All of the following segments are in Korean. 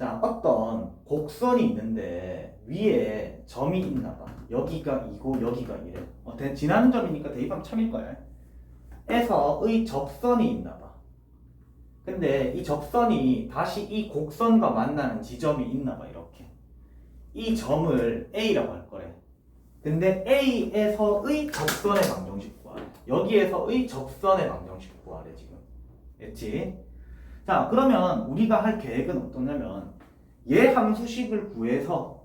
자, 어떤 곡선이 있는데 위에 점이 있나 봐. 여기가 이고 여기가 이래. 어, 대- 지나는 점이니까 대입하면 참일 거야. 에서의 접선이 있나 봐. 근데 이 접선이 다시 이 곡선과 만나는 지점이 있나 봐. 이렇게. 이 점을 A라고 할 거래. 근데 A에서의 접선의 방정식 구하래. 여기에서의 접선의 방정식 구하래 지금. 됐지? 자, 그러면 우리가 할 계획은 어떠냐면 얘 함수식을 구해서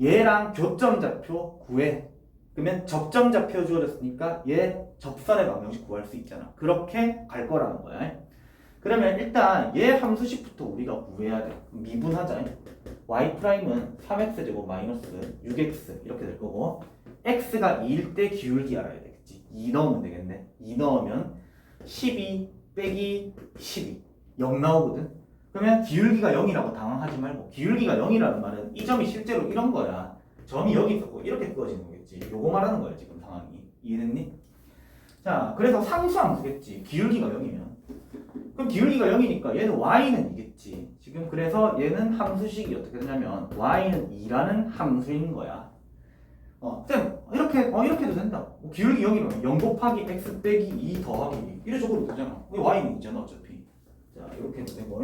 얘랑 교점 좌표 구해. 그러면 접점 좌표 주어졌으니까 얘 접선의 방정식 구할 수 있잖아. 그렇게 갈 거라는 거야. 그러면 일단 얘 함수식부터 우리가 구해야 돼. 미분하자. y 프라임은 3x 제곱 마이너스 6x 이렇게 될 거고 x가 2일 때 기울기 알아야 되겠지. 2 넣으면 되겠네. 2 넣으면 12 빼기 12 0 나오거든. 그러면 기울기가 0이라고 당황하지 말고 기울기가 0이라는 말은 이 점이 실제로 이런 거야. 점이 여기 있었고 이렇게 그어지는 거겠지. 요거 말하는 거야 지금 상황이. 이해됐니? 자, 그래서 상수함수겠지. 기울기가 0이면. 그럼 기울기가 0이니까 얘는 y는 이겠지. 지금 그래서 얘는 함수식이 어떻게 되냐면 y는 2라는 함수인 거야. 어, 쌤 이렇게 어 이렇게도 된다. 뭐 기울기 0이면 0 곱하기 x 빼기 2 더하기 2 이래 적어도 되잖아. 이 y는 있잖아 어차피. 자 이렇게 해도 되고.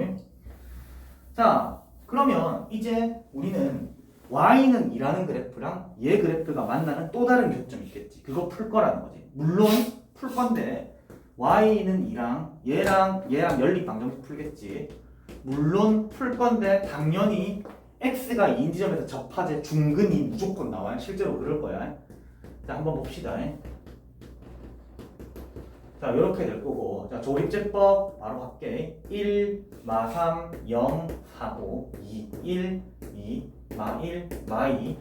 자 그러면 이제 우리는 y는 2라는 그래프랑 얘 그래프가 만나는 또 다른 교점이 있겠지. 그거 풀 거라는 거지. 물론 풀 건데 y는 2랑 얘랑 얘랑 연립 방정식 풀겠지. 물론 풀 건데 당연히 x가 2인 지점에서 접하제 중근이 무조건 나와요. 실제로 그럴 거야. 자, 한번 봅시다. 자, 이렇게 될 거고. 자, 조립제법 바로 할게. 1, 마 3, 0, 4, 5, 2, 1, 2, 마 1, 마 2,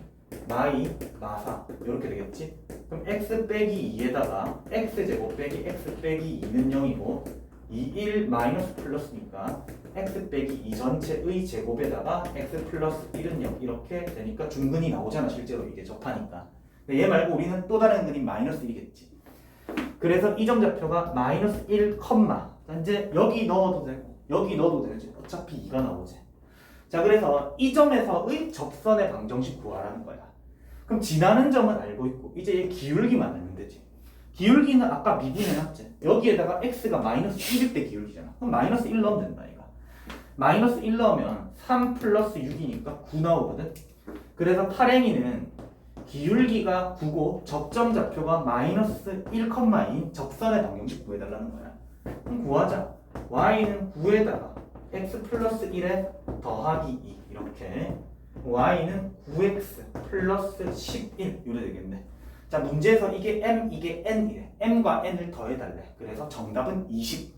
마 2, 마 4. 이렇게 되겠지? 그럼 x 빼기 2에다가 x 제곱 빼기 x 빼기 2는 0이고 2, 1 마이너스 플러스니까 x 빼기 2 전체의 제곱에다가 x 플러스 1은 0 이렇게 되니까 중근이 나오잖아 실제로 이게 접하니까 근데 얘 말고 우리는 또 다른 근이 마이너스 1이겠지 그래서 이점 좌표가 마이너스 1, 컴마. 이제 여기 넣어도 되고 여기 넣어도 되지. 어차피 2가 나오지. 자 그래서 이 점에서의 접선의 방정식 구하라는 거야. 그럼 지나는 점은 알고 있고 이제 얘 기울기만 알면 되지. 기울기는 아까 미분해놨지 여기에다가 x가 마이너스 1일 때 기울기잖아. 그럼 마이너스 1 넣으면 된다 이거. 마이너스 1 넣으면 3 플러스 6이니까 9 나오거든. 그래서 팔행이는 기울기가 9고 접점 좌표가 마이너스 1,2인 접선의 방정식 구해달라는 거야. 그럼 구하자. y는 9에다가 x 플러스 1에 더하기 2 이렇게. y는 9x 플러스 11 이래 되겠네. 자 문제에서 이게 m 이게 n이래. m과 n을 더해달래. 그래서 정답은 20